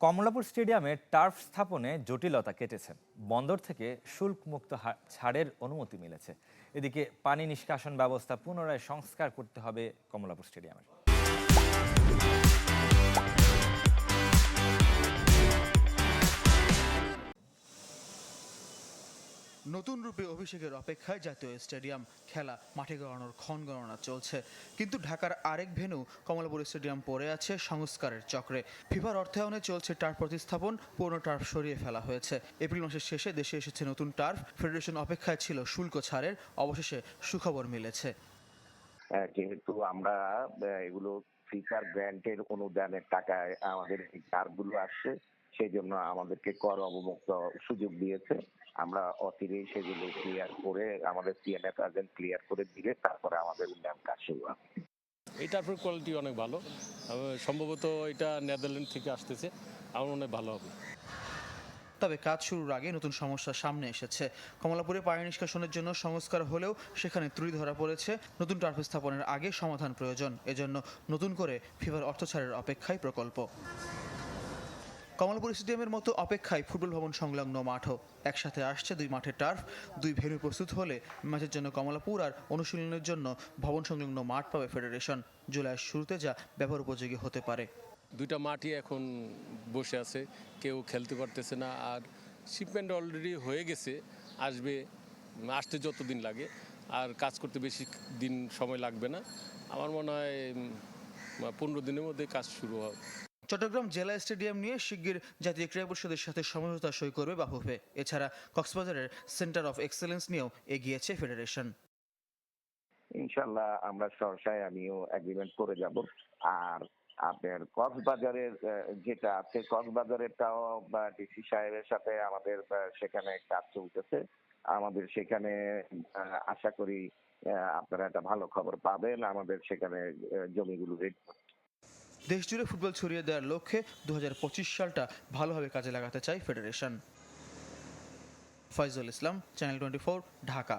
কমলাপুর স্টেডিয়ামে টার্ফ স্থাপনে জটিলতা কেটেছে। বন্দর থেকে শুল্কমুক্ত মুক্ত ছাড়ের অনুমতি মিলেছে। এদিকে পানি নিষ্কাশন ব্যবস্থা পুনরায় সংস্কার করতে হবে কমলাপুর স্টেডিয়ামের। নতুন রূপে অভিষেকের অপেক্ষায় জাতীয় স্টেডিয়াম খেলা মাঠে গড়ানোর ক্ষণ গণনা চলছে। কিন্তু ঢাকার আরেক ভেন্যু কমলাপুর স্টেডিয়াম পড়ে আছে সংস্কারের চক্রে। ফিফার অর্থায়নে চলছে টার্ফ প্রতিস্থাপন পুরনো টার্ফ সরিয়ে ফেলা হয়েছে। এপ্রিল মাসের শেষে দেশে এসেছে নতুন টার্ফ ফেডারেশন অপেক্ষায় ছিল শুল্ক ছাড়ের অবশেষে সুখবর মিলেছে। আহ, যেহেতু আমরা এগুলো ফিচার গ্র্যান্টের অনুদানের টাকায় আমাদের এই আসছে সেই জন্য আমাদেরকে কর অবমুক্ত সুযোগ দিয়েছে। আমরা অচিরেই সেগুলো ক্লিয়ার করে আমাদের সিএনএফ এজেন্ট ক্লিয়ার করে দিলে তারপরে আমাদের উন্নয়ন কাজ শুরু হবে। এই টার্ফের কোয়ালিটি অনেক ভালো। সম্ভবত এটা নেদারল্যান্ড থেকে আসতেছে। আমার মনে ভালো হবে। তবে কাজ শুরুর আগে নতুন সমস্যা সামনে এসেছে। কমলাপুরে পানি নিষ্কাশনের জন্য সংস্কার হলেও সেখানে ত্রুটি ধরা পড়েছে। নতুন টার্ফ স্থাপনের আগে সমাধান প্রয়োজন। এজন্য নতুন করে ফিভার অর্থ ছাড়ের অপেক্ষায় প্রকল্প। কমলপুর স্টেডিয়ামের মতো অপেক্ষায় ফুটবল ভবন সংলগ্ন মাঠও একসাথে আসছে দুই মাঠের টার্ফ দুই ভেন্যু প্রস্তুত হলে ম্যাচের জন্য কমলাপুর আর অনুশীলনের জন্য ভবন সংলগ্ন মাঠ পাবে ফেডারেশন জুলাইয়ের শুরুতে যা ব্যবহার উপযোগী হতে পারে। দুইটা মাঠই এখন বসে আছে, কেউ খেলতে পারতেছে না আর শিপমেন্ট অলরেডি হয়ে গেছে, আসবে, আসতে যত দিন লাগে, আর কাজ করতে বেশি দিন সময় লাগবে না। আমার মনে হয় পনেরো দিনের মধ্যে কাজ শুরু হবে। চট্টগ্রাম জেলা স্টেডিয়াম নিয়ে শিগগির জাতীয় ক্রীড়া পরিষদের সাথে সমঝোতা সই করবে বাফুফে এছাড়া কক্সবাজারের সেন্টার অফ এক্সেলেন্স নিয়েও এগিয়েছে ফেডারেশন। ইনশাল্লাহ আমরা সরসায় আমিও এগ্রিমেন্ট করে যাব। আর আপনার কক্সবাজারের যেটা আছে, কক্সবাজারেরটাও ডিসি সাহেবের সাথে আমাদের সেখানে কাজ চলতেছে। আমাদের সেখানে আশা করি আপনারা একটা ভালো খবর পাবেন। আমাদের সেখানে জমিগুলো রেডি দেশজুড়ে ফুটবল ছড়িয়ে দেওয়ার লক্ষ্যে দু হাজার পঁচিশ সালটা ভালোভাবে কাজে লাগাতে চায় federation. Faizul Islam, channel twenty Dhaka.